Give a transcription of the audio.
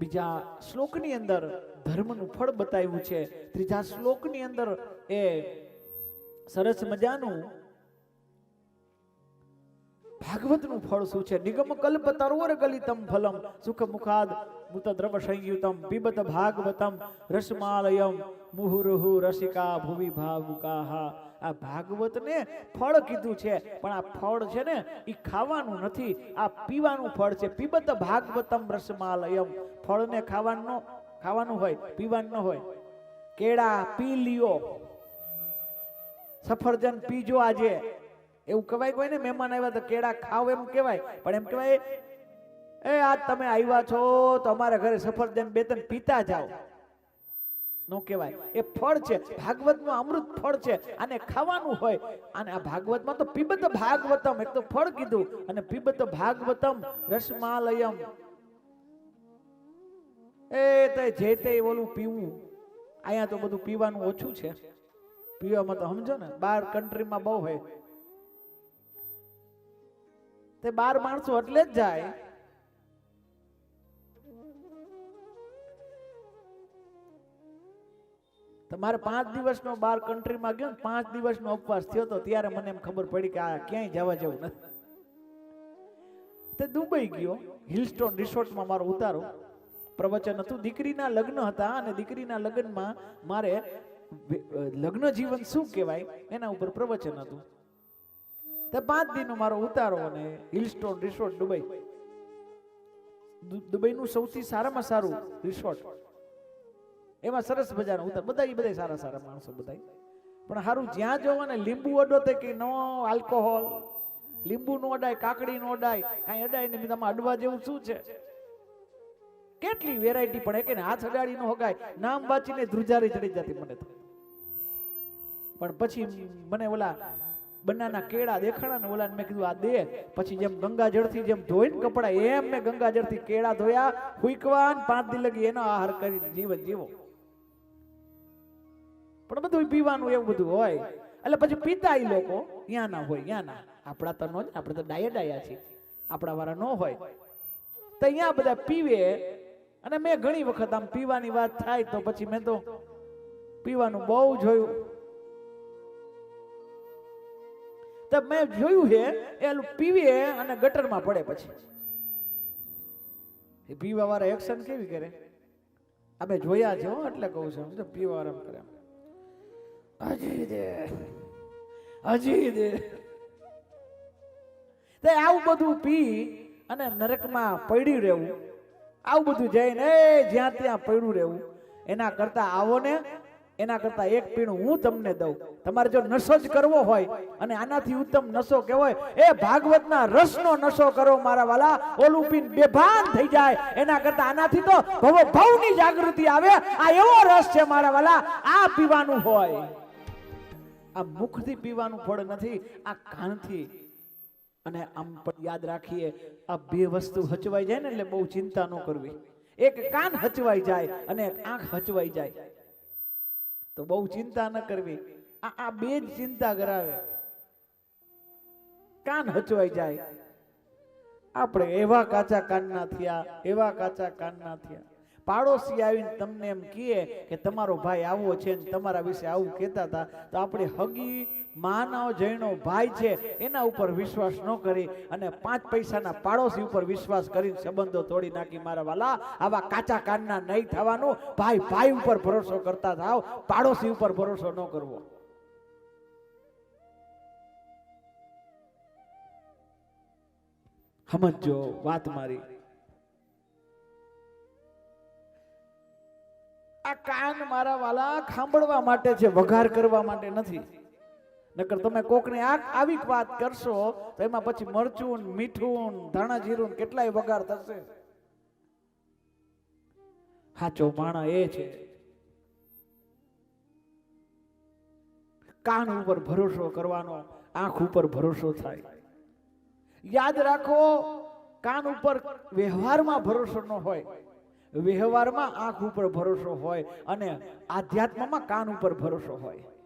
બીજા શ્લોકની અંદર ધર્મનું ફળ બતાવ્યું છે. ત્રીજા શ્લોકની અંદર એ સરસ મજાનું ભાગવતનું ફળ શું છે? નિગમ કલ્પ તરવર ગલિતમ ફલમ સુખ મુખાદ મુત દ્રવ સંયુતમ પીબત ભાગવતમ, રસમાલયમ, મુહુરુહુ રસિકા ભુવિ ભાવુકાહા. આ ભાગવતને ફળ કીધું છે, પણ આ ફળ છે ને એ ખાવાનું નથી, આ પીવાનું ફળ છે. પીબત ભાગવતમ રસમાલયમ ફળને ખાવાનું ખાવાનું હોય, પીવાનું હોય. કેળા પી લ્યો. સફરજન પીજો આજે. એવું કહેવાય કોઈ ને મહેમાન આવ્યા તો કેળા ખાવ એમ કહેવાય. પણ એમ કહેવાય, એ, આજ તમે આવ્યા છો તો અમારા ઘરે સફરજન બે ત્રણ પીતા જાઓ. નો કહેવાય. એ ફળ છે. ભાગવતનું અમૃત ફળ છે. અને ખાવાનું હોય. અને આ ભાગવતમાં તો પીબત ભાગવતમ. એક તો ફળ કીધું. અને પીબત ભાગવતમ રસમાલયમ. એ તે જે તે ઓલું પીવું. અહીંયા તો બધું પીવાનું ઓછું છે. પીવામાં તો સમજો ને, બાર કન્ટ્રીમાં બહુ હોય. તે બાર માણસો એટલે જ જાય. તમારે પાંચ દિવસનો બાર કન્ટ્રીમાં ગયો ને, પાંચ દિવસનો ઉપવાસ થયો તો ત્યારે મને એમ ખબર પડી કે આ ક્યાંય જવા જેવું નથી. તે દુબઈ ગયો, હિલસ્ટોન રિસોર્ટમાં મારો ઉતારો. પ્રવચન હતું. દીકરીના લગ્ન હતા અને દીકરીના લગ્નમાં મારે લગ્ન જીવન શું કહેવાય? એના ઉપર પ્રવચન હતું. તે પાંચ દિનનો મારો ઉતારો અને હિલસ્ટોન રિસોર્ટ દુબઈ. દુબઈનું સૌથી સારામાં સારું રિસોર્ટ. એમાં સરસ મજાનો ઉતાર. બધા એ બધા સારા સારા માણસો બધા પણ સારું જ્યાં જોવો ને લીંબુ અડો તે કે નો આલ્કોહોલ, લીંબુ નો અડાય, કાકડી નો અડાય, કાંઈ અડાય ને તમે અડવા જેવું શું છે? કેટલી વેરાયટી પણ એક હાથ અડાડી નો હગાય, નામ વાંચીને ધ્રુજારી ચડી જતી મને તો. પણ પછી મને ઓલા બનાના કેળા દેખાડા ને ઓલા મેં કીધું, આ દે. પછી જેમ ગંગા જળથી જેમ ધોઈને કપડા, એમ મેં ગંગા જળથી કેળા ધોયા હુઈકવાન પાંચ દી લગી એનો આહાર કરી જીવન જીવો. પણ બધું પીવાનું એવું બધું હોય. એટલે પછી પીતા એ લોકો ત્યાં ના હોય ત્યાં ના. આપણા તો નો આપણે તો ડાયા ડાયા છીએ. આપણા વાળા નો હોય. તો અહીંયા બધા પીવે અને મેં ઘણી વખત આમ પીવાની વાત થાય તો પછી મેં તો પીવાનું બહુ જોયું. તો મેં જોયું છે એ પીવીએ અને ગટરમાં પડે પછી. એ પીવા વાળા એક્શન કેવી કરે? અમે જોયા છે એટલે કહું છું પીવા વાળા કરે હજી દે હજી દે તે આવું બધું પી અને નરકમાં પડ્યું રહેવું. આવું બધું જઈને જ્યાં ત્યાં પડ્યું રહેવું. એના કરતા આવો ને એના કરતા એક પીણું હું તમને દઉં. તમારે જો નશો જ કરવો હોય અને આનાથી ઉત્તમ નશો કહેવાય એ ભાગવતના રસનો નશો કરો મારા વાલા. ઓલું પીન બેભાન થઈ જાય. એના કરતા આનાથી તો ભવ ભવની જાગૃતિ આવે. આ એવો રસ છે મારા વાલા. આ પીવાનું હોય. આ મુખથી પીવાનું ફળ નથી આ કાનથી અને આમ પણ યાદ રાખીએ, આ બે વસ્તુ હચવાઈ જાય ને એટલે બહુ ચિંતા ન કરવી. એક કાન હચવાઈ જાય અને આંખ હચવાઈ જાય. તો બહુ ચિંતા ન કરવી. આ આ બે જ ચિંતા કરાવે. કાન હચવાઈ જાય. આપણે એવા કાચા કાનના થયા, એવા કાચા કાનના થયા. પાડોશી આવીને તમને એમ કહે કે તમારો ભાઈ આવો છે ને તમારા વિશે આવું કહેતા હતા, તો આપણે હગી માનવ જૈનો ભાઈ છે, એના ઉપર વિશ્વાસ ન કરી અને પાંચ પૈસાના પાડોશી ઉપર વિશ્વાસ કરીને સંબંધો તોડી નાખી મારા વાલા. આવા કાચા કાનના નહીં થવાનું. ભાઈ ભાઈ ઉપર ભરોસો કરતા થાવ. પાડોશી ઉપર ભરોસો ન કરવો. સમજો વાત મારી. આ કાન મારા વાલા ખાંભળવા માટે છે, વઘાર કરવા માટે નથી. નકર તમે કોકને આ આવી વાત કરશો, તો એમાં પછી મરચું, મીઠું, ધાણા જીરું કેટલાય વઘાર થશે. સાચો માણા એ છે. કાન ઉપર ભરોસો કરવાનો, આંખ ઉપર ભરોસો થાય. યાદ રાખો, કાન ઉપર વ્યવહારમાં ભરોસો ન હોય. વ્યવહારમાં આંખ ઉપર ભરોસો હોય અને આધ્યાત્મમાં કાન ઉપર ભરોસો હોય.